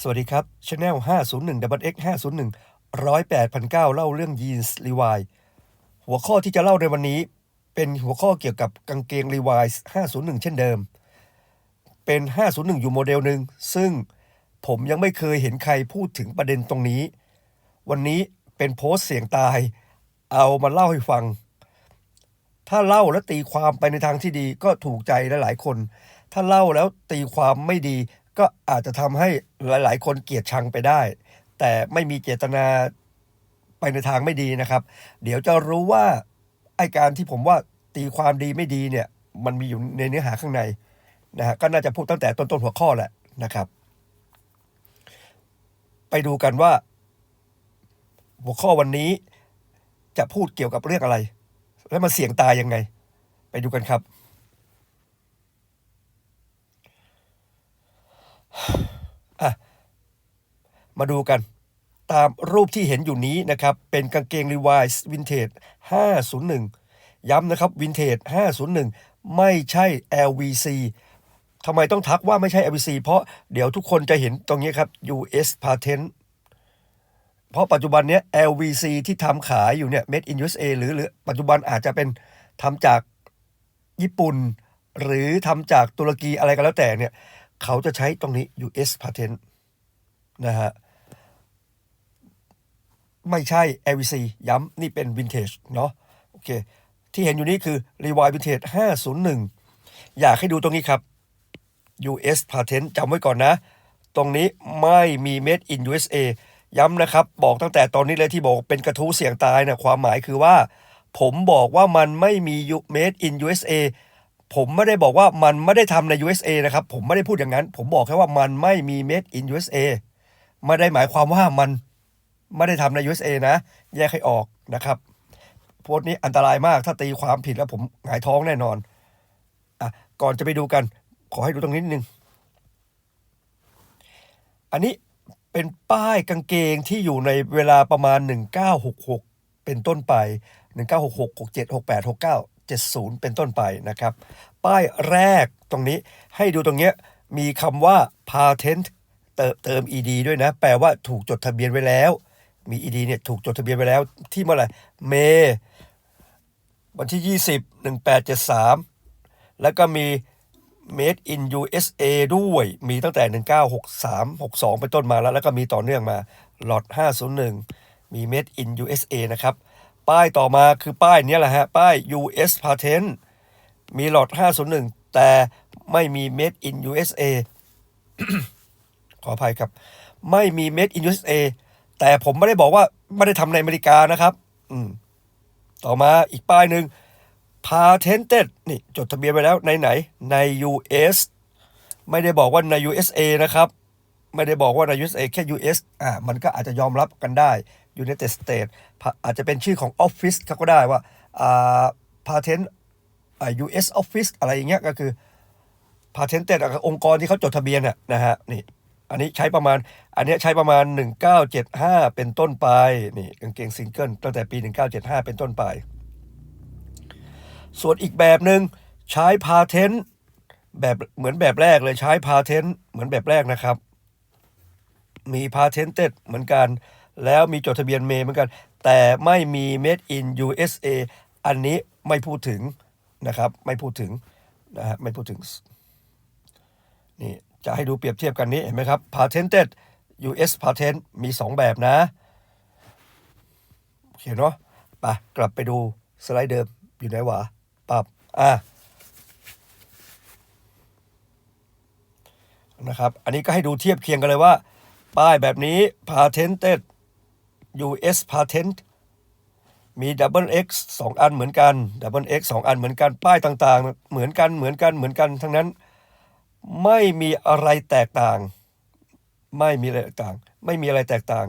สวัสดีครับ Channel 501 X 501 108,900 เล่าเรื่องยีนส์รีวายหัวข้อที่จะเล่าในวันนี้ เป็นหัวข้อเกี่ยวกับกางเกงรีวาย501 เช่นเดิม เป็น 501 อยู่โมเดลหนึ่ง ซึ่งผมยังไม่เคยเห็นใครพูดถึงประเด็นตรงนี้ วันนี้เป็นโพสเสียงตาย เอามาเล่าให้ฟัง ถ้าเล่าแล้วตีความไปในทางที่ดีก็ถูกใจหลายๆคน ถ้าเล่าแล้วตีความไม่ดี ก็อาจจะทำให้หลาย ๆ คนเกลียดชังไปได้ แต่ไม่มีเจตนาไปในทางไม่ดีนะครับ เดี๋ยวจะรู้ว่าไอการที่ผมว่าตีความดีไม่ดีเนี่ย มันมีอยู่ในเนื้อหาข้างในนะฮะก็น่าจะพูดตั้งแต่ต้น ๆ หัวข้อแหละนะครับ ไปดูกันว่า หัวข้อวันนี้จะพูดเกี่ยวกับเรื่องอะไร แล้วมันเสี่ยงตายยังไง ไปดูกันครับ มาดูกัน ตามรูปที่เห็นอยู่นี้นะครับ เป็นกางเกงรีวายส์วินเทจ501 ย้ำนะครับวินเทจ501 ไม่ใช่ LVC ทำไมต้องทักว่าไม่ใช่ LVC เพราะเดี๋ยวทุกคนจะเห็นตรงนี้ครับ US patent เพราะปัจจุบันเนี้ย LVC ที่ทำขายอยู่เนี่ย Made in USA หรือหรือปัจจุบันอาจจะเป็นทำจากญี่ปุ่น หรือทำจากตุรกีอะไรก็แล้วแต่เนี่ย เขาจะใช้ตรงนี้ US patent นะฮะ ไม่ใช่ LVC ย้ำนี่เป็น Vintage เนาะโอเค ที่เห็นอยู่นี้คือ Rewind Vintage 501 อยากให้ดูตรงนี้ครับ US patent จำไว้ก่อนนะ ตรงนี้ไม่มี Made in USA ย้ำนะครับ บอกตั้งแต่ตอนนี้เลยที่บอกเป็นกระทู้เสียงตายนะความหมายคือว่า ผมบอกว่ามันไม่มี Made in USA ผมไม่ได้บอกว่ามันไม่ได้ทำใน USA นะครับ ผมไม่ได้พูดอย่างนั้น ผมบอกแค่ว่ามันไม่มี Made in USA ไม่ได้หมายความว่ามัน ไม่ได้ทำใน USA นะ แยกให้ออกนะครับ โพสต์นี้อันตรายมากถ้าตีความผิดแล้วผมหงายท้องแน่นอนอะก่อนจะไปดูกัน ขอให้ดูตรงนี้นิดนึง อันนี้เป็นป้ายกางเกงที่อยู่ในเวลาประมาณ 1966 เป็นต้นไป 1966 67 68 69 70 เป็นต้นไปนะครับ ป้ายแรกตรงนี้ให้ดูตรงเนี้ยมีคำว่า patent เติมเติม ed ด้วยนะ แปลว่าถูกจดทะเบียนไว้แล้ว มี ed เนี่ยถูกจดทะเบียนไว้แล้วที่เมื่อไหร่เมวันที่ 20 1873 แล้วก็มี Made in USA ด้วย มีตั้งแต่ 1963 62 เป็นต้นมาแล้ว แล้วก็มีต่อเนื่องมาหลอต501 มี Made in USA นะครับ ป้ายต่อมาคือป้ายเนี้ยแหละฮะ ป้าย US Patent มีหลอต501 แต่ไม่มี Made in USA ขออภัยครับ ไม่มี Made in USA แต่ผมไม่ได้บอกว่าไม่ได้ทำในอเมริกานะครับ อืม ต่อมาอีกป้ายหนึ่ง patented นี่จดทะเบียนไว้แล้วในไหน ใน US ไม่ได้บอกว่าใน USA นะครับ ไม่ได้บอกว่าใน USA แค่ US อ่ามันก็อาจจะยอมรับกันได้ United States อาจจะเป็นชื่อของ Office เขาก็ได้ว่าอ่า patent อ่า US Office อะไรอย่างเงี้ยก็คือ patented องค์กรที่เขาจดทะเบียนน่ะนะฮะนี่ อันนี้ใช้ประมาณ อันเนี้ยใช้ประมาณ 1975 เป็นต้นไป นี่กางเกงซิงเกิลตั้งแต่ปี 1975 เป็นต้นไป ส่วนอีกแบบหนึ่งใช้พาเทนแบบเหมือนแบบแรกเลยใช้พาเทนเหมือนแบบแรกนะครับ มีพาเทนเต็ดเหมือนกัน แล้วมีจดทะเบียนเมเหมือนกัน แต่ไม่มี made in USA อันนี้ไม่พูดถึงนะครับ ไม่พูดถึงนะฮะไม่พูดถึงนี่ จะให้ดูเปรียบเทียบกันนี้เห็นไหมครับ patented US patent มี 2 แบบนะโอเคเนาะไปกลับไปดูสไลด์เดิมอยู่ไหนวะปับอะนะครับ อันนี้ก็ให้ดูเทียบเคียงกันเลยว่า ป้ายแบบนี้ patented US patent มี double X สองอันเหมือนกัน double X สองอันเหมือนกัน ป้ายต่างๆ เหมือนกัน เหมือนกัน เหมือนกัน ทั้งนั้น ไม่มีอะไรแตกต่าง ไม่มีอะไรแตกต่าง ไม่มีอะไรแตกต่าง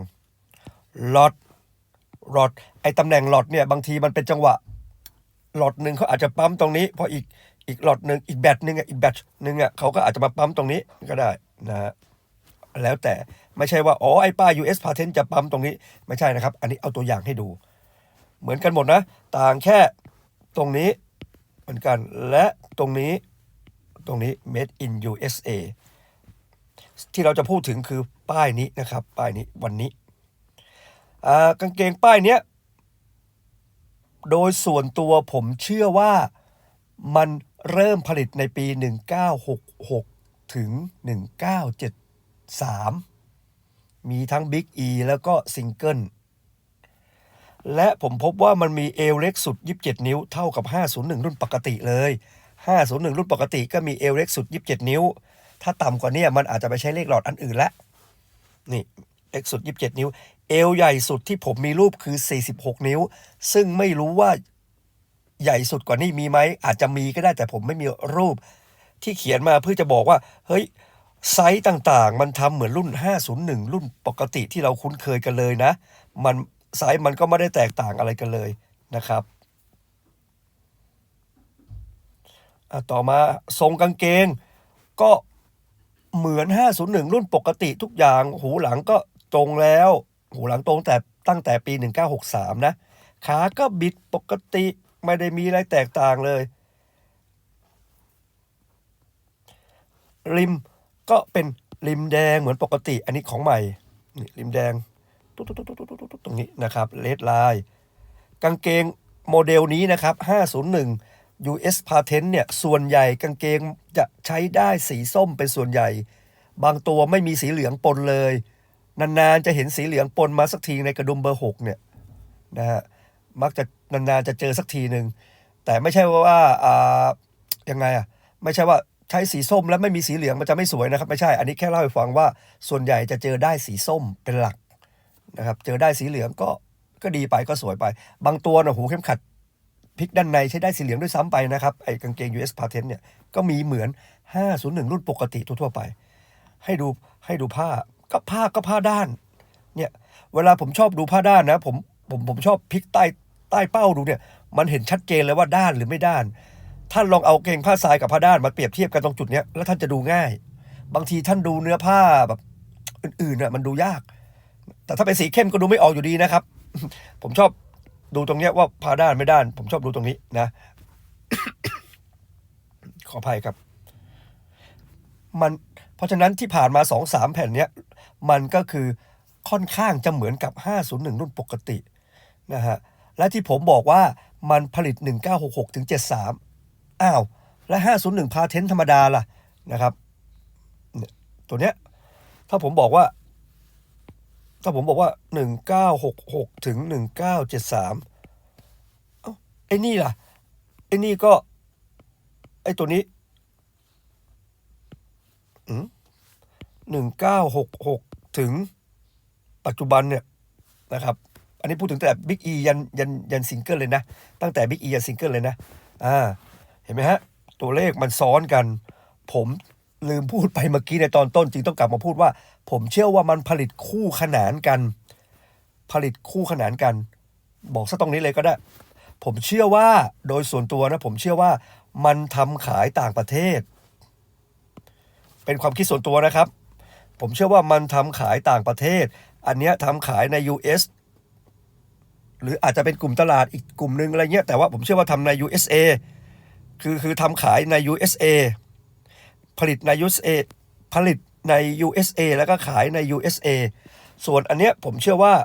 ล็อตล็อตไอ้ตำแหน่งล็อตเนี่ยบางทีมันเป็นจังหวะล็อตหนึ่งเขาอาจจะปั๊มตรงนี้พราะอีกอีกล็อตหนึ่งอีกแบตหนึ่งอะอีกแบตหนึ่งอะเขาก็อาจจะมาปั๊มตรงนี้ก็ได้นะฮะแล้วแต่ไม่ใช่ว่าอ๋อไอ้ป้าย US patent จะปั๊มตรงนี้ไม่ใช่นะครับ อันนี้เอาตัวอย่างให้ดู เหมือนกันหมดนะ ต่างแค่ตรงนี้เหมือนกันและตรงนี้ ตรงนี้ made in USA ที่เราจะพูดถึงคือป้ายนี้นะครับ ป้ายนี้วันนี้กางเกงป้ายเนี้ยโดยส่วนตัวผมเชื่อว่ามันเริ่มผลิตในปี 1966 ถึง 1973 มีทั้ง Big E แล้วก็ซิงเกิลและผมพบว่ามันมีเอวเล็กสุด 27 นิ้วเท่ากับ 501 รุ่นปกติเลย 501 รุ่นปกติก็มีเอวเล็กสุด 27 นิ้ว ถ้าต่ำกว่านี้มันอาจจะไปใช้เลขหลอดอันอื่นละ นี่เล็กสุด 27 นิ้ว เอวใหญ่สุดที่ผมมีรูปคือ 46 นิ้ว ซึ่งไม่รู้ว่าใหญ่สุดกว่านี้มีไหม อาจจะมีก็ได้แต่ผมไม่มีรูปที่เขียนมาเพื่อจะบอกว่า เฮ้ย ไซส์ต่างๆ มันทำเหมือนรุ่น 501 รุ่นปกติที่เราคุ้นเคยกันเลยนะ มันไซส์มันก็ไม่ได้แตกต่างอะไรกันเลยนะครับอะ ต่อมาทรงกางเกง ก็เหมือน 501 รุ่นปกติทุกอย่างหูหลังก็ตรงแล้ว หูหลังตรงแต่ตั้งแต่ปี 1963 นะ ขาก็บิดปกติไม่ได้มีอะไรแตกต่างเลย ริมก็เป็นริมแดงเหมือนปกติอันนี้ของใหม่นี่ริมแดงตุ๊ดตุ๊ตุ๊ตุ๊ตุ๊ตรงนี้นะครับเลดไลน์กางเกงโมเดลนี้นะครับ 501 US Patent เนี่ย ส่วนใหญ่กางเกงจะใช้ได้สีส้มเป็นส่วนใหญ่ บางตัวไม่มีสีเหลืองปนเลย นานๆจะเห็นสีเหลืองปนมาสักทีในกระดุมเบอร์6เนี่ยนะฮะมักจะนานๆจะเจอสักทีหนึ่งแต่ไม่ใช่ว่าอ่ายังไงอะไม่ใช่ว่าใช้สีส้มแล้วไม่มีสีเหลืองมันจะไม่สวยนะครับ ไม่ใช่อันนี้แค่เล่าให้ฟังว่าส่วนใหญ่จะเจอได้สีส้มเป็นหลักนะครับ เจอได้สีเหลืองก็ก็ดีไปก็สวยไป บางตัวนะหูเข้มขัด พลิกด้านในใช้ได้สีเหลืองด้วยซ้ำไปนะครับไอ้กางเกง US Patent เนี่ยก็มีเหมือน 501 รุ่นปกติทั่วๆไป ให้ดูให้ดูผ้าก็ผ้าก็ผ้าด้านเนี่ยเวลาผมชอบดูผ้าด้านนะผมผมผมชอบพลิกใต้ใต้เป้าดูเนี่ยมันเห็นชัดเจนเลยว่าด้านหรือไม่ด้าน ท่านลองเอาเกงผ้าทรายกับผ้าด้านมาเปรียบเทียบกันตรงจุดเนี้ยแล้วท่านจะดูง่าย บางทีท่านดูเนื้อผ้าแบบอื่นๆน่ะมันดูยาก แต่ถ้าเป็นสีเข้มก็ดูไม่ออกอยู่ดีนะครับ ผมชอบ ดูตรงเนี้ยว่าผ้าด้านไม่ด้าน ผมชอบดูตรงนี้นะ ขออภัยครับ มันเพราะฉะนั้นที่ผ่านมาสองสามแผ่นเนี้ย มันก็คือค่อนข้างจะเหมือนกับ 501 รุ่นปกตินะฮะและที่ผมบอกว่ามันผลิต 1966ถึง73 อ้าว และ 501 พาเทนธรรมดาล่ะนะครับเนี่ยตัวเนี้ยถ้าผมบอกว่า ถ้าผมบอกว่า1966ถึง1973เอ้าไอ้นี่ล่ะ ไอ้นี่ก็ ไอ้ตัวนี้หนึ่งเก้าหกหกถึงปัจจุบันเนี่ยนะครับ อันนี้พูดถึงแต่บิ๊กอียันยันยันซิงเกิลเลยนะ ตั้งแต่บิ๊กอียันซิงเกิลเลยนะ อ่า เห็นไหมฮะ ตัวเลขมันซ้อนกัน ผม ลืมพูดไปเมื่อกี้ในตอนต้นจึงต้องกลับมาพูดว่า ผมเชื่อว่ามันผลิตคู่ขนานกัน ผลิตคู่ขนานกัน บอกซะตรงนี้เลยก็ได้ ผมเชื่อว่าโดยส่วนตัวนะ ผมเชื่อว่ามันทำขายต่างประเทศ เป็นความคิดส่วนตัวนะครับ ผมเชื่อว่ามันทำขายต่างประเทศ อันเนี้ยทำขายใน US หรืออาจจะเป็นกลุ่มตลาดอีกกลุ่มหนึ่งอะไรเงี้ยแต่ว่าผมเชื่อว่าทำใน USA คือคือทำขายใน USA ผลิตใน USA ผลิตใน USA แล้วก็ขายใน USA ส่วนอันเนี้ยผมเชื่อว่า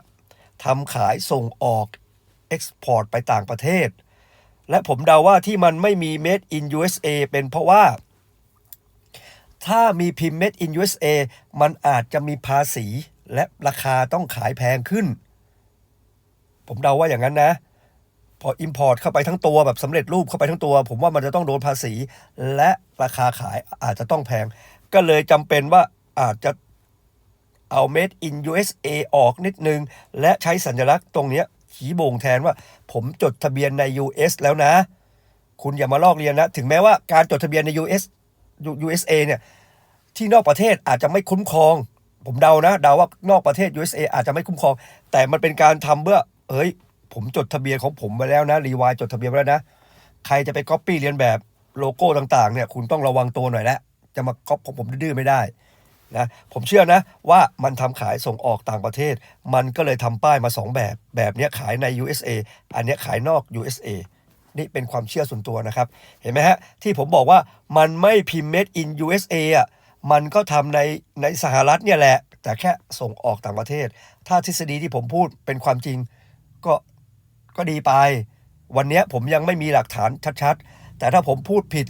ทำขายส่งออก Export ไปต่างประเทศ และผมเดาว่าที่มันไม่มี Made in USA เป็นเพราะว่า ถ้ามีพิมพ์ Made in USA มันอาจจะมีภาษีและราคาต้องขายแพงขึ้น ผมเดาว่าอย่างนั้นนะ พอ Import เข้าไปทั้งตัวแบบสำเร็จรูปเข้าไปทั้งตัว ผมว่ามันจะต้องโดนภาษี และราคาขายอาจจะต้องแพง ก็เลยจำเป็นว่าอาจจะเอา Made in USA ออกนิดนึง และใช้สัญลักษณ์ตรงนี้ขีโบ่งแทนว่าผมจดทะเบียนใน US แล้วนะ คุณอย่ามาลอกเรียนนะ ถึงแม้ว่าการจดทะเบียนใน US USA เนี่ยที่นอกประเทศอาจจะไม่คุ้มครอง ผมเดานะเดาว่านอกประเทศ USA อาจจะไม่คุ้มครอง แต่มันเป็นการทำเพื่อเฮ้ย ผมจดทะเบียนของผมไปแล้วนะรีวายจดทะเบียนไว้แล้วนะ ใครจะไปก๊อปปี้เรียนแบบโลโก้ต่างๆเนี่ยคุณต้องระวังตัวหน่อยแล้วจะมาก๊อปของผมดื้อๆไม่ได้นะผมเชื่อนะว่ามันทำขายส่งออกต่างประเทศ มันก็เลยทำป้ายมาสองแบบ แบบเนี้ยขายใน USA อันเนี้ยขายนอก USA นี่เป็นความเชื่อส่วนตัวนะครับ เห็นไหมฮะ ที่ผมบอกว่ามันไม่พิมพ์ made in USA อะมันก็ทำในในสหรัฐเนี่ยแหละ แต่แค่ส่งออกต่างประเทศ ถ้าทฤษฎีที่ผมพูดเป็นความจริง ก็ ก็ดีไป วันนี้ผมยังไม่มีหลักฐานชัดๆ แต่ถ้าผมพูดผิด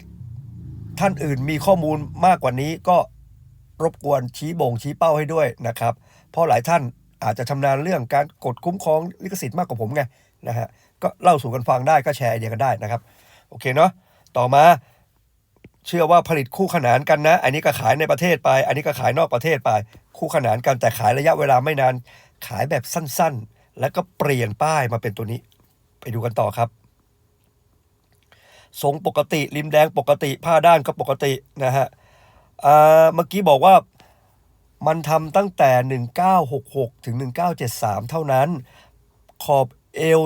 ท่านอื่นมีข้อมูลมากกว่านี้ก็รบกวนชี้บ่งชี้เป้าให้ด้วยนะครับ เพราะหลายท่านอาจจะชำนาญเรื่องการกดคุ้มครองลิขสิทธิ์มากกว่าผมไงนะฮะก็เล่าสู่กันฟังได้ก็แชร์ไอเดียกันได้นะครับ โอเคเนาะต่อมาเชื่อว่าผลิตคู่ขนานกันนะ อันนี้ก็ขายในประเทศไป อันนี้ก็ขายนอกประเทศไป คู่ขนานกันแต่ขายระยะเวลาไม่นาน ขายแบบสั้นๆ แล้วก็เปลี่ยนป้ายมาเป็นตัวนี้ ไปดูกันต่อครับทรงปกติริมแดงปกติ ผ้าด้านก็ปกตินะฮะเมื่อกี้บอกว่ามันทำตั้งแต่ 1966 ถึง 1973 เท่านั้น ขอบเอว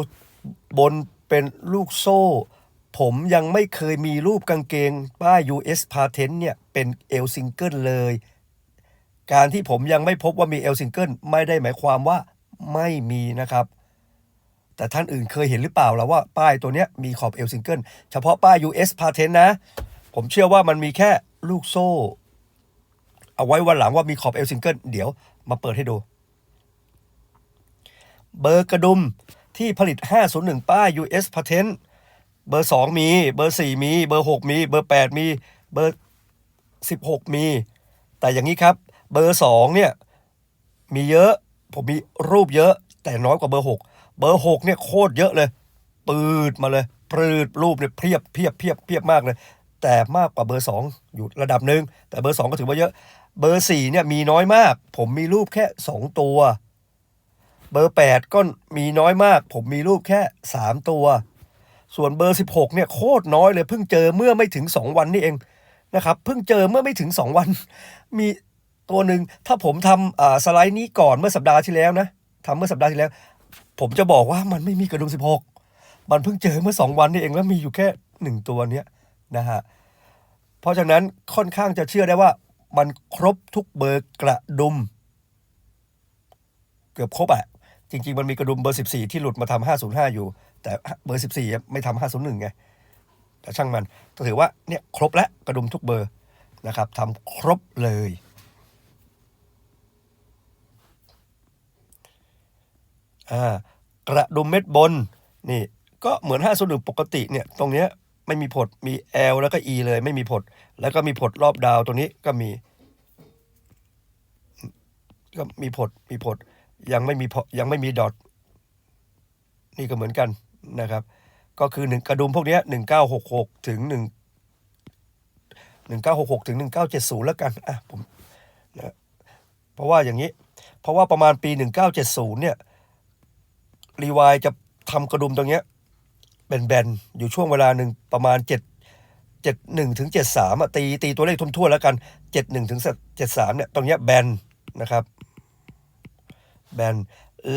บนเป็นลูกโซ่ ผมยังไม่เคยมีรูปกางเกงป้าย US Patent เนี่ยเป็นเอลซิงเกิลเลย การที่ผมยังไม่พบว่ามีเอลซิงเกิลไม่ได้หมายความว่าไม่มีนะครับ แต่ท่านอื่นเคยเห็นหรือเปล่าล่ะว่าป้ายตัวเนี้ยมีขอบเอลซิงเกิลเฉพาะป้าย US Patent นะ ผมเชื่อว่ามันมีแค่ลูกโซ่ เอาไว้วันหลังว่ามีขอบเอลซิงเกิลเดี๋ยวมาเปิดให้ดู เบอร์กระดุมที่ผลิต 501 ป้าย US Patent เบอร์ 2 มี เบอร์ 4 มี เบอร์ 6 มี เบอร์ 8 มี เบอร์ 16 มี แต่อย่างนี้ครับ เบอร์ 2 เนี่ย มีเยอะ ผมมีรูปเยอะ แต่น้อยกว่าเบอร์ 6 เบอร์6เนี่ยโคตรเยอะเลยปืดมาเลยปืดรูปเนี่ยเพียบเพียบเพียบเพียบมากเลย แต่มากกว่าเบอร์2อยู่ระดับหนึ่งแต่เบอร์2ก็ถือว่าเยอะ เบอร์4เนี่ยมีน้อยมาก ผมมีรูปแค่2ตัว เบอร์8ก็มีน้อยมาก ผมมีรูปแค่3ตัว ส่วนเบอร์16เนี่ยโคตรน้อยเลยเพิ่งเจอเมื่อไม่ถึง2วันนี่เองนะครับเพิ่งเจอเมื่อไม่ถึง2วัน มีตัวหนึ่งถ้าผมทำสไลด์นี้ก่อนเมื่อสัปดาห์ที่แล้วนะทำเมื่อสัปดาห์ที่แล้ว ผมจะบอกว่ามันไม่มีกระดุม 16 มันเพิ่งเจอเมื่อ 2 วันนี่เองแล้วมีอยู่แค่ 1 ตัวเนี้ยนะฮะ เพราะฉะนั้นค่อนข้างจะเชื่อได้ว่ามันครบทุกเบอร์กระดุม เกือบครบอะจริง ๆ มันมีกระดุมเบอร์ 14 ที่หลุดมาทำ505 อยู่ แต่เบอร์ 14 ไม่ทำ501 ไง แต่ช่างมันก็ถือว่าเนี่ยครบแล้วกระดุมทุกเบอร์นะครับทำครบเลย อ่า กระดุมเม็ดบนนี่ก็เหมือน501ปกติเนี่ยตรงเนี้ยไม่มีผดมี L แล้วก็ E เลยไม่มีผด แล้วก็มีผดรอบดาวตรงนี้ก็มี ก็มีผดมีผดยังไม่มียังไม่มีดอทนี่ก็เหมือนกันนะครับ ก็คือหนึ่งกระดุมพวกนี้หนึ่งเก้าหกหกถึงหนึ่งหนึ่งเก้าหกหกถึงหนึ่งเก้าเจ็ดศูนย์แล้วกันอะผมนะเพราะว่าอย่างนี้ เพราะว่าประมาณปีหนึ่งเก้าเจ็ดศูนย์เนี่ย รีวายจะทำกระดุมตรงเนี้ยเป็นแบนๆอยู่ช่วงเวลาหนึ่งประมาณเจ็ดเจ็ดหนึ่งถึงเจ็ดสามอะตีตีตัวเลขทุ่วๆแล้วกันเจ็ดหนึ่งถึงเจ็ดสามเนี่ยตรงเนี้ยแบนนะครับ แบน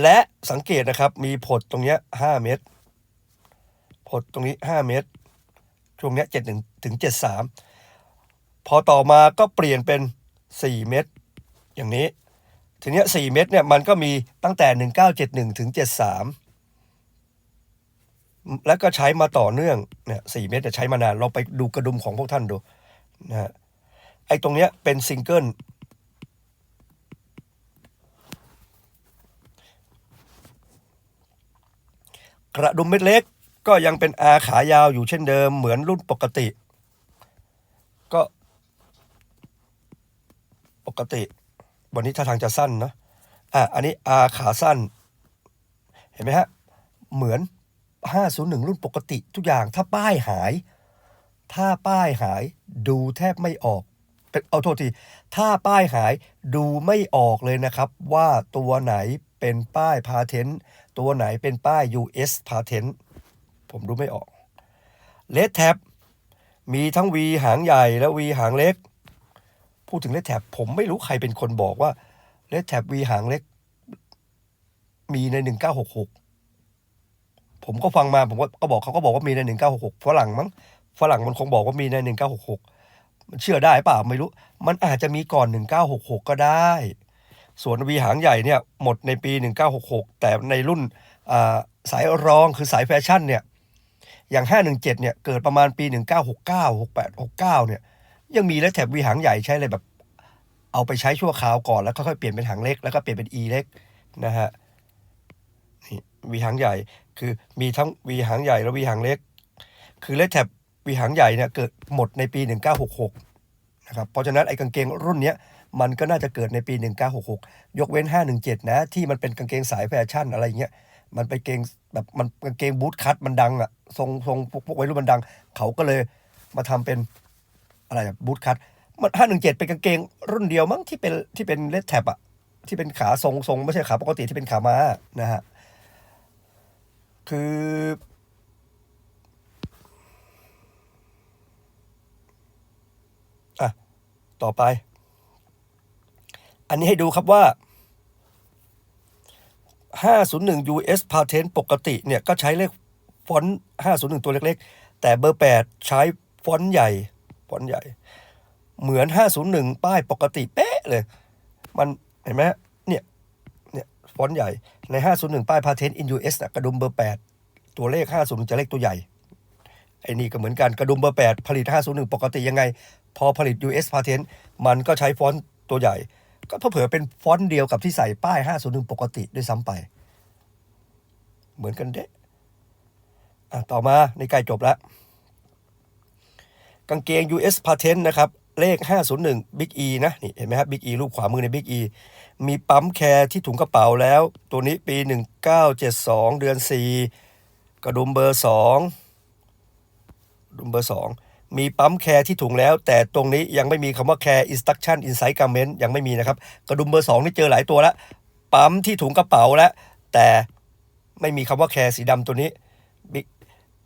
และสังเกตนะครับ มีผดตรงเนี้ยห้าเมตร ผดตรงนี้ห้าเมตร ช่วงเนี้ยเจ็ดหนึ่งถึงเจ็ดสามพอต่อมาก็เปลี่ยนเป็นสี่เมตร อย่างนี้ ทีนี้สี่เมตรเนี่ยมันก็มีตั้งแต่หนึ่งเก้าเจ็ดหนึ่งถึงเจ็ดสามแล้วก็ใช้มาต่อเนื่องเนี่ยสี่เมตรจะใช้มานาน เราไปดูกระดุมของพวกท่านดูนะฮะไอ้ตรงเนี้ยเป็นซิงเกิลกระดุมเม็ดเล็กก็ยังเป็นอาขายาวอยู่เช่นเดิมเหมือนรุ่นปกติ ก็ปกติ วันนี้ท่าทางจะสั้นเนาะอะอันนี้อาขาสั้น เห็นไหมฮะ เหมือน 501 รุ่นปกติทุกอย่างถ้าป้ายหาย ถ้าป้ายหายดูแทบไม่ออกเป็นเอาโทษที ถ้าป้ายหายดูไม่ออกเลยนะครับ ว่าตัวไหนเป็นป้ายพาเทนต์ตัวไหนเป็นป้าย US Patent ผมดูไม่ออกเลดแท็บมีทั้ง V หางใหญ่และ V หางเล็ก พูดถึงเลดแท็บผมไม่รู้ใครเป็นคนบอกว่าเลดแท็บ V หางเล็ก มีใน1966ผมก็ฟังมาผมก็ก็บอกเขาก็บอกว่ามีใน1966ฝรั่งมั้งฝรั่งมันคงบอกว่ามีใน1966มันเชื่อได้เปล่าไม่รู้ มันอาจจะมีก่อน1966ก็ได้ ส่วนวีหางใหญ่เนี่ยหมดในปี1966แต่ในรุ่นสายรองคือสายแฟชั่นเนี่ยอย่าง 517 เนี่ย เกิดประมาณปี 1969 68 69 เนี่ย ยังมีและแถบวีหางใหญ่ใช้เลยแบบ เอาไปใช้ชั่วคราวก่อนแล้วค่อยๆเปลี่ยนเป็นหางเล็กแล้วก็เปลี่ยนเป็น e เล็กนะฮะนี่วีหางใหญ่คือมีทั้งวีหางใหญ่และวีหางเล็ก คือเลดแท็บวีหางใหญ่เนี่ยเกิดหมดในปี 1966นะครับเพราะฉะนั้นไอ้กางเกงรุ่นเนี้ยมันก็น่าจะเกิดในปี 1966 ยกเว้น 517 นะ ที่มันเป็นกางเกงสายแฟชั่นอะไรเงี้ยมันไปเกงแบบมันกางเกงบูทคัตมันดังอะทรงทรงพวกพวกวัยรุ่นมันดัง เขาก็เลยมาทำเป็น อะไรบูทคัตมัน517เป็นกางเกงรุ่นเดียวมั้งที่เป็นที่เป็นเลดแท็บอะที่เป็นขาทรงทรงไม่ใช่ขาปกติที่เป็นขาม้านะฮะคือ อะ ต่อไป อันนี้ให้ดูครับว่า 501 US patent ปกติเนี่ย ก็ใช้เลขฟอนต์501 ตัวเล็กๆ แต่เบอร์ 8 ใช้ฟอนต์ใหญ่ ฟอนต์ใหญ่ เหมือน 501 ป้ายปกติเป๊ะเลย มันเห็นไหมเนี่ยเนี่ยฟอนต์ใหญ่ใน 501 ป้าย patent in US นะกระดุมเบอร์ 8 ตัวเลข 501จะเลขตัวใหญ่ไอ้นี่ก็เหมือนกันกระดุมเบอร์ 8 ผลิต 501 ปกติยังไง พอผลิต US patent มันก็ใช้ฟอนต์ตัวใหญ่ ก็เผื่อเป็นฟอนต์เดียวกับที่ใส่ป้าย 501 ปกติด้วยซ้ำไป เหมือนกันเด้อะต่อมาในใกล้จบแล้ว กางเกง US patent นะครับเลข 501 Big E นะนี่เห็นไหมครับ Big E รูปขวามือใน Big E มีปั๊มแคร์ที่ถุงกระเป๋าแล้ว ตัวนี้ปี 1972 เดือน 4 กระดุมเบอร์ 2 ดุมเบอร์ 2 มีปั๊มแคร์ที่ถุงแล้ว แต่ตรงนี้ยังไม่มีคำว่าแคร์ instruction inside garment ยังไม่มีนะครับ กระดุมเบอร์ 2 นี่เจอหลายตัวแล้ว ปั๊มที่ถุงกระเป๋าแล้ว แต่ไม่มีคำว่าแคร์สีดำตัวนี้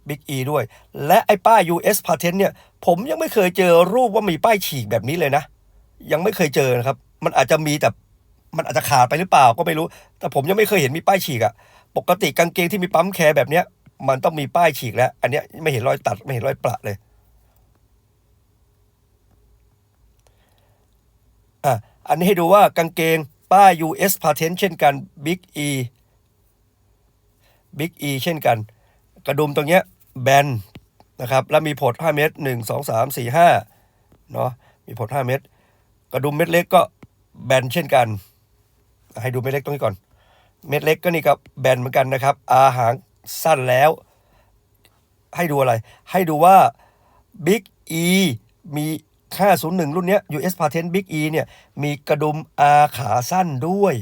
Big E ด้วย และไอ้ป้าย US patent เนี่ย ผมยังไม่เคยเจอรูปว่ามีป้ายฉีกแบบนี้เลยนะ ยังไม่เคยเจอนะครับ มันอาจจะมีแต่มันอาจจะขาดไปหรือเปล่าก็ไม่รู้ แต่ผมยังไม่เคยเห็นมีป้ายฉีกอะปกติกางเกงที่มีปั๊มแคร์แบบเนี้ย มันต้องมีป้ายฉีกแล้ว อันเนี้ยไม่เห็นรอยตัดไม่เห็นรอยประเลยอะอันนี้ให้ดูว่ากางเกงป้าย US patent เช่นกัน Big E Big E เช่นกัน กระดุมตรงเนี้ย แบนนะครับแล้วมีผด 5 เมตร1 2 3 4 5เนาะมีผด 5 เมตรกระดุมเม็ดเล็กก็แบนเช่นกัน ให้ดูเม็ดเล็กตรงนี้ก่อน เม็ดเล็กก็นี่ก็แบนเหมือนกันนะครับอาหางสั้นแล้ว ให้ดูอะไร ให้ดูว่า Big E มี501 รุ่นนี้ย US Patent Big E เนี่ยมีกระดุมอาขาสั้นด้วย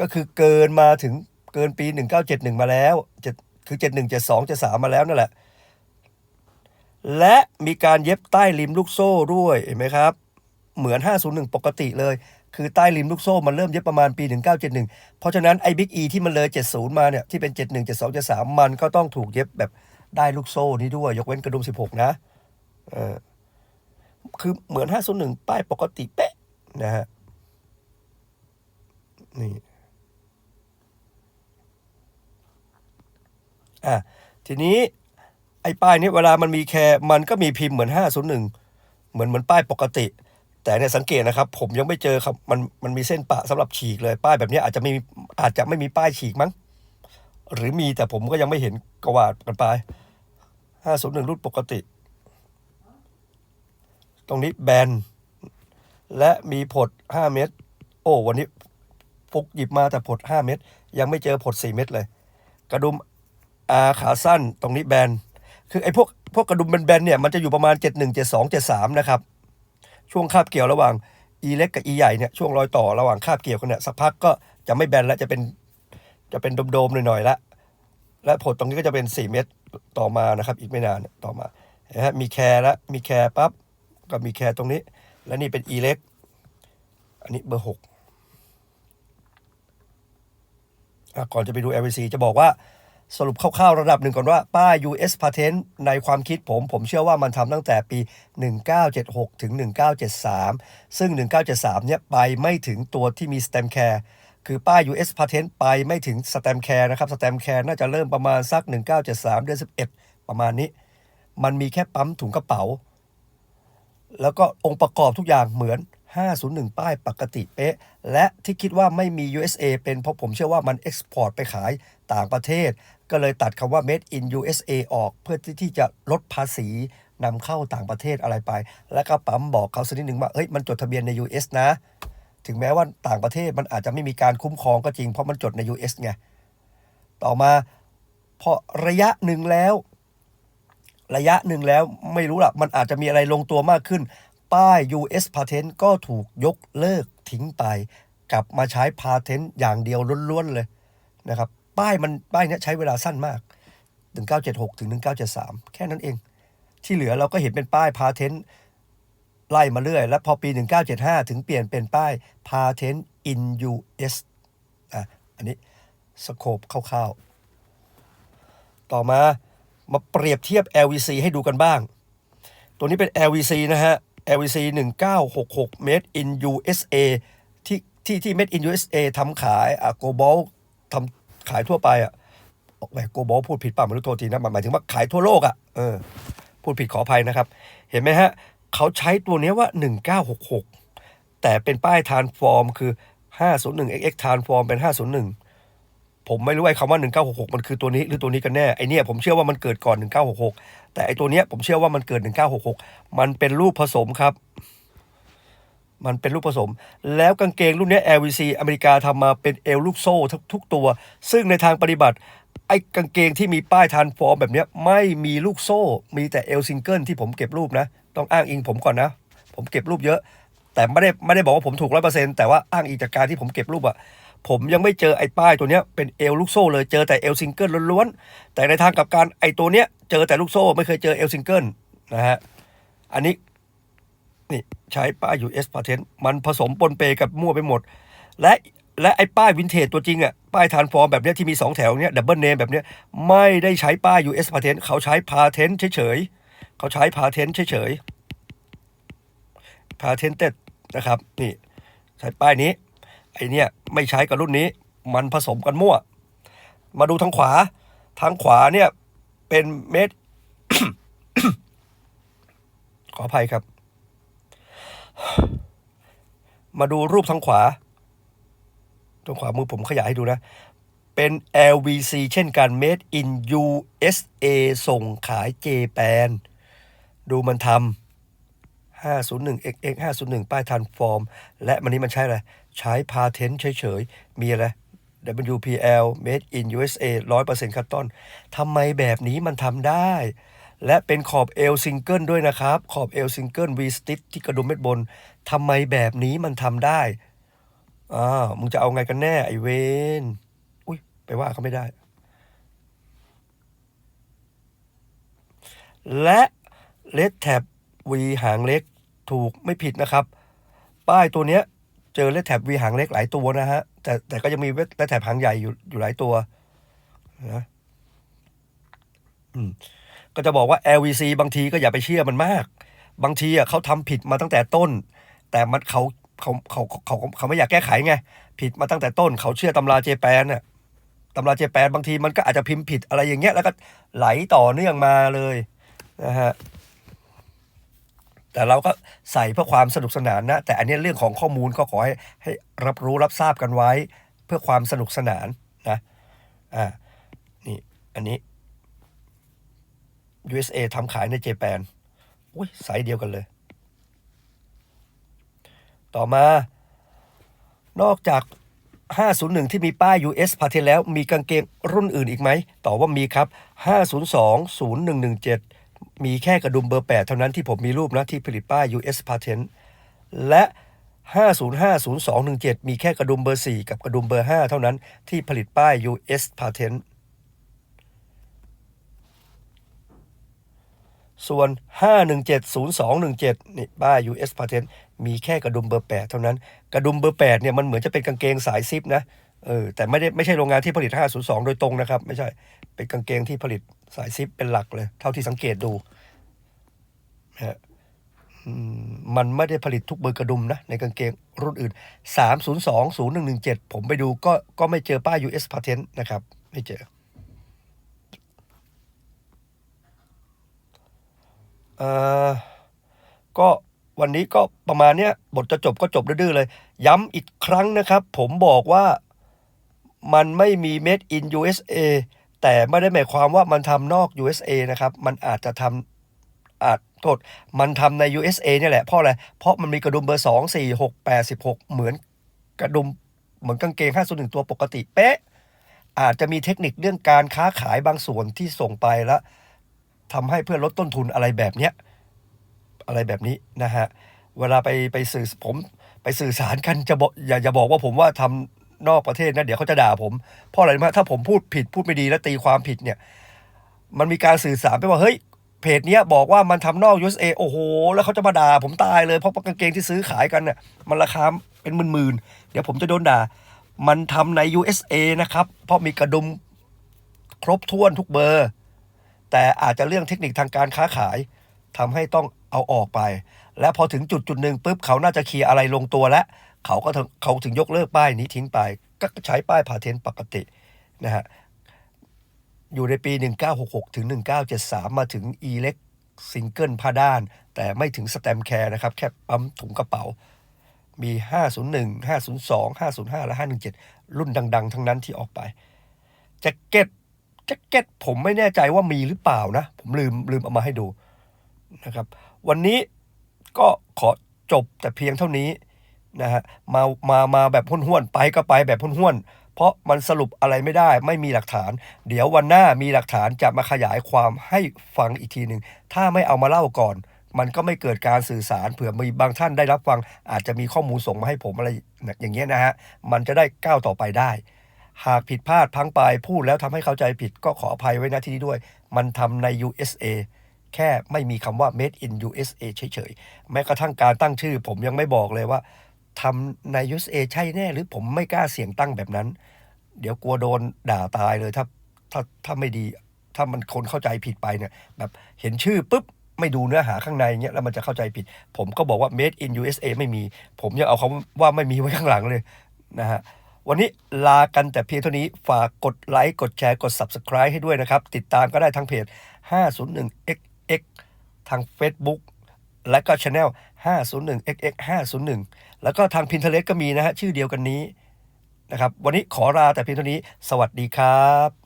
ก็คือเกินมาถึงเกินปี 1971 มาแล้วเจ็ดคือ 71 72 73 มาแล้วนั่นแหละ และมีการเย็บใต้ริมลูกโซ่ด้วยเห็นไหมครับ เหมือน 501 ปกติเลย คือใต้ริมลูกโซ่มันเริ่มเย็บประมาณปี 1971 เพราะฉะนั้นไอ้บิ๊กอีที่มันเลย 70 มาเนี่ยที่เป็น 71 72 73 มันก็ต้องถูกเย็บแบบได้ลูกโซ่นี้ด้วย ยกเว้นกระดุม 16 นะเออคือเหมือน 501 ป้ายปกติเป๊ะนะฮะนี่อะทีนี้ ไอ้ป้ายนี้เวลามันมีแคร์มันก็มีพิมพ์เหมือน 501 เหมือนเหมือนป้ายปกติ แต่เนี่ยสังเกตนะครับ ผมยังไม่เจอครับมันมันมีเส้นปะสำหรับฉีกเลย ป้ายแบบนี้อาจจะไม่มีอาจจะไม่มีป้ายฉีกมั้งหรือมีแต่ผมก็ยังไม่เห็นกวาดกันไป501 รุ่นปกติ ตรงนี้แบน และมีผด 5 เม็ดโอ้ วันนี้ฟุกหยิบมาแต่ผด 5 เม็ดยังไม่เจอผด 4 เม็ดเลย กระดุมอาขาสั้นตรงนี้แบน คือไอ้พวกพวกกระดุมแบนๆเนี่ยมันจะอยู่ประมาณ 71 72 73 นะครับ ช่วงคาบเกี่ยวระหว่าง E เล็กกับ E ใหญ่เนี่ยช่วงรอยต่อระหว่างคาบเกี่ยวกันเนี่ยสักพักก็จะไม่แบนแล้วจะเป็นจะเป็นโดมๆหน่อยๆละและผลตรงนี้ก็จะเป็น 4 เม็ดต่อมานะครับ อีกไม่นานต่อมาเห็นไหมฮะมีแคร์ล้วมีแคร์ปั๊บก็มีแคร์ตรงนี้ และนี่เป็น E เล็กอันนี้เบอร์หกก่อนจะไปดู LVC จะบอกว่า สรุปคร่าวๆระดับหนึ่งก่อนว่าป้าย US Patent ในความคิดผม ผมเชื่อว่ามันทำตั้งแต่ปี 1976 ถึง 1973 ซึ่ง 1973 เนี่ยไปไม่ถึงตัวที่มี Stamp Care คือป้าย US Patent ไปไม่ถึง Stamp Care นะครับ Stamp Care น่าจะเริ่มประมาณสัก 1973 เดือน 11 ประมาณนี้ มันมีแค่ปั๊มถุงกระเป๋า แล้วก็องค์ประกอบทุกอย่างเหมือน 501 ป้ายปกติเป๊ะ และที่คิดว่าไม่มี USA เป็นเพราะผมเชื่อว่ามันเอ็กซ์พอร์ตไปขายต่างประเทศ ก็เลยตัดคำว่า made in USA ออกเพื่อที่ที่จะลดภาษีนำเข้าต่างประเทศอะไรไป แล้วก็ปั๊มบอกเขาสักนิดหนึ่งว่าเฮ้ยมันจดทะเบียนใน US นะ ถึงแม้ว่าต่างประเทศมันอาจจะไม่มีการคุ้มครองก็จริงเพราะมันจดใน US ไงต่อมาพอระยะหนึ่งแล้ว ระยะหนึ่งแล้วไม่รู้ละมันอาจจะมีอะไรลงตัวมากขึ้น ป้าย US patent ก็ถูกยกเลิกทิ้งไป กลับมาใช้ patent อย่างเดียวล้วนๆเลยนะครับ ป้ายมันป้ายนี้ใช้เวลาสั้นมาก 1976 ถึง 1973 แค่นั้นเอง ที่เหลือเราก็เห็นเป็นป้าย patent ไล่มาเรื่อย แล้วพอปี 1975 ถึงเปลี่ยนเป็นป้าย patent in US อะอันนี้สโคปคร่าวๆ ต่อมามาเปรียบเทียบ LVC ให้ดูกันบ้าง ตัวนี้เป็น LVC นะฮะ LVC 1966 Made in USA ที่ที่ที่ Made in USA ทำขายอะ Global ทำขายทั่วไปอะออกแบบ Global พูดผิดป่ะไม่รู้โทษทีนะหมายถึงว่าขายทั่วโลกอะเออพูดผิดขออภัยนะครับ เห็นไหมฮะเขาใช้ตัวนี้ว่า 1966 แต่เป็นป้ายทานฟอร์มคือ 501xx ทานฟอร์มเป็น 501 ผมไม่รู้ไอ้คำว่า 1966 มันคือตัวนี้หรือตัวนี้กันแน่ไอเนี่ผมเชื่อว่ามันเกิดก่อน 1966 แต่ไอ้ตัวเนี้ยผมเชื่อว่ามันเกิด 1966 มันเป็นรูปผสมครับ มันเป็นลูกผสม แล้วกางเกงรุ่นเนี้ย LVC อเมริกาทำมาเป็นเอลลูกโซ่ทุกทุกตัว ซึ่งในทางปฏิบัติ ไอ้กางเกงที่มีป้ายทานฟอร์มแบบเนี้ยไม่มีลูกโซ่ มีแต่เอลซิงเกิลที่ผมเก็บรูปนะ ต้องอ้างอิงผมก่อนนะ ผมเก็บรูปเยอะ แต่ไม่ได้ไม่ได้บอกว่าผมถูกร้อยเปอร์เซ็นต์แต่ว่าอ้างอิงจากการที่ผมเก็บรูปอะ ผมยังไม่เจอไอ้ป้ายตัวเนี้ยเป็นเอลลูกโซ่เลยเจอแต่เอลซิงเกิลล้วนๆแต่ในทางกับการไอ้ตัวเนี้ยเจอแต่ลูกโซ่ไม่เคยเจอเอลซิงเกิลนะฮะอันนี้นี่ใช้ป้าย US patent มันผสมปนเปกับมั่วไปหมด และและไอ้ป้ายวินเทจตัวจริงอะป้ายทานฟอร์มแบบเนี้ยที่มี 2 แถวเนี้ยดับเบิลเนมแบบเนี้ยไม่ได้ใช้ป้าย US patent เขาใช้ patent เฉยๆเขาใช้ patent เฉยๆ patented นะครับนี่ใช้ป้ายนี้ ไอเนี้ยไม่ใช้กับรุ่นนี้ มันผสมกันมั่ว มาดูทางขวา ทางขวาเนี่ยเป็นเม็ดขออภัยครับ มาดูรูปทางขวาตรงขวามือผมขยายให้ดูนะ เป็น LVC เช่นกัน Made in USA ส่งขายเจแปน ดูมันทำ501 XX 501 ป้ายทันฟอร์ม และมันนี้มันใช้อะไร ใช้พาเทนต์เฉยๆ มีอะไร WPL Made in USA 100%คัตตอนทำไมแบบนี้มันทำได้ และเป็นขอบเอลซิงเกิลด้วยนะครับ ขอบเอลซิงเกิลวีสติที่กระดุมเม็ดบนทำไมแบบนี้มันทำได้อ้ามึงจะเอาไงกันแน่ไอเวนอุ้ยไปว่าเขาไม่ได้ และเลดแท็บวีหางเล็กถูกไม่ผิดนะครับ ป้ายตัวเนี้ย เจอเลดแทบวีหางเล็กหลายตัวนะฮะ แต่แต่ก็ยังมีเลดแทบหางใหญ่อยู่อยู่หลายตัวนะอืมก็จะบอกว่า LVC บางทีก็อย่าไปเชื่อมันมาก บางทีอะเขาทำผิดมาตั้งแต่ต้น แต่มันเขาเขาเขาเขาเขาไม่อยากแก้ไขไง ผิดมาตั้งแต่ต้น เขาเชื่อตำราเจแปนน่ะตำราเจแปนบางทีมันก็อาจจะพิมพ์ผิดอะไรอย่างเงี้ย แล้วก็ไหลต่อเนื่องมาเลยนะฮะ แต่เราก็ใส่เพื่อความสนุกสนานนะ แต่อันนี้เรื่องของข้อมูลก็ขอให้ให้รับรู้รับทราบกันไว้ เพื่อความสนุกสนานนะอ่านี่อันนี้ USA ทำขายในเจแปนอุ้ยไซส์เดียวกันเลย ต่อมา นอกจาก 501 ที่มีป้าย US patent แล้วมีกางเกงรุ่นอื่นอีกไหมตอบว่ามีครับ 502 0117 มีแค่กระดุมเบอร์ 8 เท่านั้นที่ผมมีรูปนะที่ผลิตป้าย US patent และ 505 0217 มีแค่กระดุมเบอร์ 4 กับกระดุมเบอร์ 5 เท่านั้นที่ผลิตป้าย US patent ส่วน 5170217 นี่ป้าย US patent มีแค่กระดุมเบอร์ 8 เท่านั้น กระดุมเบอร์ 8 เนี่ยมันเหมือนจะเป็นกางเกงสายซิปนะ เออแต่ไม่ได้ไม่ใช่โรงงานที่ผลิต 502 โดยตรงนะครับ ไม่ใช่ เป็นกางเกงที่ผลิตสายซิปเป็นหลักเลย เท่าที่สังเกตดูนะฮะมันไม่ได้ผลิตทุกเบอร์กระดุมนะ ในกางเกงรุ่นอื่น 302 0117 ผมไปดูก็ก็ไม่เจอป้าย US patent นะครับ ไม่เจอเอ่อก็วันนี้ก็ประมาณเนี้ยบทจะจบก็จบดื้อเลย ย้ำอีกครั้งนะครับ ผมบอกว่า มันไม่มี made in USA แต่ไม่ได้หมายความว่ามันทำนอก USA นะครับ มันอาจจะทำอาจโทษมันทำใน USA เนี่ยแหละ เพราะอะไร เพราะมันมีกระดุมเบอร์ 2 4 6 8 16 เหมือนกระดุมเหมือนกางเกง501ตัวปกติเป๊ะ อาจจะมีเทคนิคเรื่องการค้าขายบางส่วนที่ส่งไปแล้วทำให้เพื่อลดต้นทุนอะไรแบบเนี้ยอะไรแบบนี้นะฮะ เวลาไปไปสื่อผมไปสื่อสารกันจะบอกอย่าอย่าบอกว่าผมว่าทำ นอกประเทศนะเดี๋ยวเขาจะด่าผม เพราะอะไรรู้ไหมถ้าผมพูดผิดพูดไม่ดีแล้วตีความผิดเนี่ย มันมีการสื่อสารไปว่าเฮ้ยเพจเนี้ยบอกว่ามันทำนอก USA โอ้โห แล้วเขาจะมาด่าผมตายเลยเพราะกางเกงที่ซื้อขายกันเนี่ยมันราคาเป็นหมื่นๆเดี๋ยวผมจะโดนด่า มันทำใน USA นะครับ เพราะมีกระดุมครบถ้วนทุกเบอร์ แต่อาจจะเรื่องเทคนิคทางการค้าขายทำให้ต้องเอาออกไป และพอถึงจุดจุดหนึ่งปุ๊บเขาน่าจะเคลียร์อะไรลงตัวแล้ว เขาก็เขาถึงยกเลิกป้ายนี้ทิ้งไป ก็ใช้ป้ายพาเทนปกตินะฮะอยู่ในปี 1966 ถึง 1973 มาถึง e l e c ซิงเกิลผ้าด้าน แต่ไม่ถึงสแตมแคร์นะครับ แค่ปั๊มถุงกระเป๋า มี 501 502 505 และ 517 รุ่นดัง ๆ ทั้งนั้นที่ออกไปแจ็คเก็ตแจ็คเก็ตผมไม่แน่ใจว่ามีหรือเปล่านะ ผมลืมลืมเอามาให้ดูนะครับ วันนี้ก็ขอจบแต่เพียงเท่านี้ นะฮะมามามาแบบห้วนๆไปก็ไปแบบห้วนๆเพราะมันสรุปอะไรไม่ได้ไม่มีหลักฐาน เดี๋ยววันหน้ามีหลักฐานจะมาขยายความให้ฟังอีกทีหนึ่งถ้าไม่เอามาเล่าก่อน มันก็ไม่เกิดการสื่อสารเผื่อมีบางท่านได้รับฟัง อาจจะมีข้อมูลส่งมาให้ผมอะไรอย่างเงี้ยนะฮะมันจะได้ก้าวต่อไปได้ หากผิดพลาดพังไปพูดแล้วทำให้เข้าใจผิดก็ขออภัยไว้ณที่นี้ด้วย มันทำใน USA แค่ไม่มีคำว่า made in USA เฉยๆ แม้กระทั่งการตั้งชื่อ ผมยังไม่บอกเลยว่า ทำใน USA ใช่แน่ หรือผมไม่กล้าเสี่ยงตั้งแบบนั้น เดี๋ยวกลัวโดนด่าตายเลยถ้าถ้าถ้าไม่ดี ถ้ามันคนเข้าใจผิดไปเนี่ย แบบเห็นชื่อปุ๊บไม่ดูเนื้อหาข้างในเงี้ยแล้วมันจะเข้าใจผิด ผมก็บอกว่า made in USA ไม่มี ผมยังเอาคำว่าไม่มีไว้ข้างหลังเลยนะฮะวันนี้ลากันแต่เพียงเท่านี้ฝากกดไลค์กดแชร์กด Subscribe ให้ด้วยนะครับ ติดตามก็ได้ทางเพจ 501xx ทาง Facebook และก็ Channel 501xx 501 แล้วก็ทาง Pinterest ก็มีนะฮะชื่อเดียวกันนี้นะครับ วันนี้ขอลาแต่เพียงเท่านี้ สวัสดีครับ